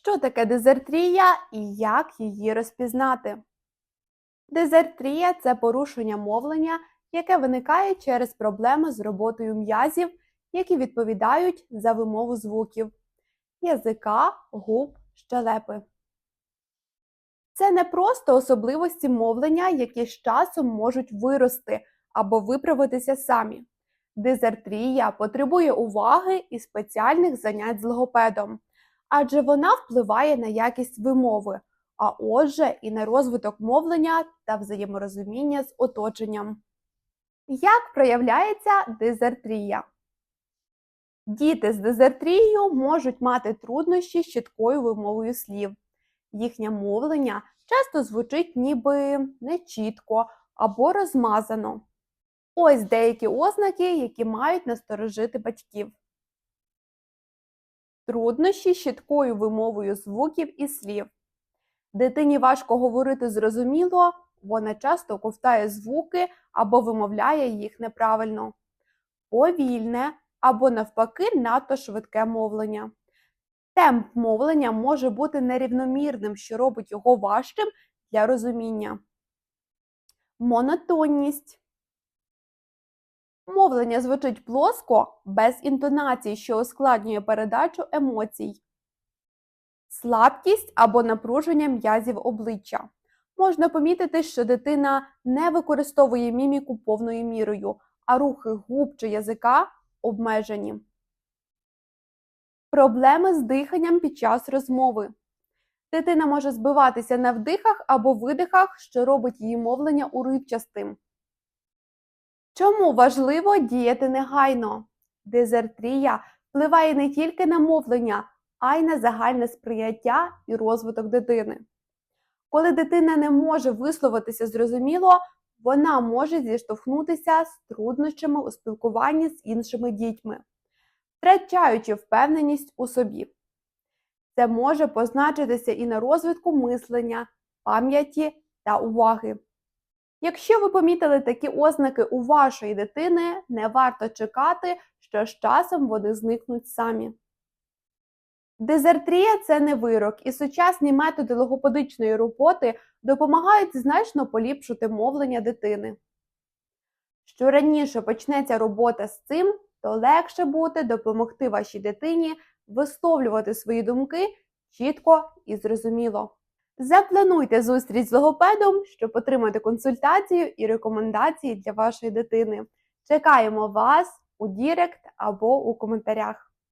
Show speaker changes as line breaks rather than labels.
Що таке дезертрія і як її розпізнати? Дезертрія це порушення мовлення, яке виникає через проблеми з роботою м'язів, які відповідають за вимову звуків язика, губ, щелепи. Це не просто особливості мовлення, які з часом можуть вирости або виправитися самі. Дезертрія потребує уваги і спеціальних занять з логопедом, адже вона впливає на якість вимови, а отже, і на розвиток мовлення та взаєморозуміння з оточенням. Як проявляється дезертрія? Діти з дезертрією можуть мати труднощі з чіткою вимовою слів. Їхнє мовлення часто звучить ніби нечітко або розмазано. Ось деякі ознаки, які мають насторожити батьків. Труднощі з чіткою вимовою звуків і слів. Дитині важко говорити зрозуміло, вона часто ковтає звуки або вимовляє їх неправильно. Повільне або навпаки надто швидке мовлення. Темп мовлення може бути нерівномірним, що робить його важчим для розуміння. Монотонність. Мовлення звучить плоско, без інтонацій, що ускладнює передачу емоцій. Слабкість або напруження м'язів обличчя. Можна помітити, що дитина не використовує міміку повною мірою, а рухи губ чи язика обмежені. Проблеми з диханням під час розмови. Дитина може збиватися на вдихах або видихах, що робить її мовлення уривчастим. Чому важливо діяти негайно? Дезертрія впливає не тільки на мовлення, а й на загальне сприяття і розвиток дитини. Коли дитина не може висловитися зрозуміло, вона може зіштовхнутися з труднощами у спілкуванні з іншими дітьми, втрачаючи впевненість у собі. Це може позначитися і на розвитку мислення, пам'яті та уваги. Якщо ви помітили такі ознаки у вашої дитини, не варто чекати, що з часом вони зникнуть самі. Дезертрія це не вирок, і сучасні методи логопедичної роботи допомагають значно поліпшити мовлення дитини. Що раніше почнеться робота з цим, то легше буде допомогти вашій дитині висловлювати свої думки чітко і зрозуміло. Заплануйте зустріч з логопедом, щоб отримати консультацію і рекомендації для вашої дитини. Чекаємо вас у Дірект або у коментарях.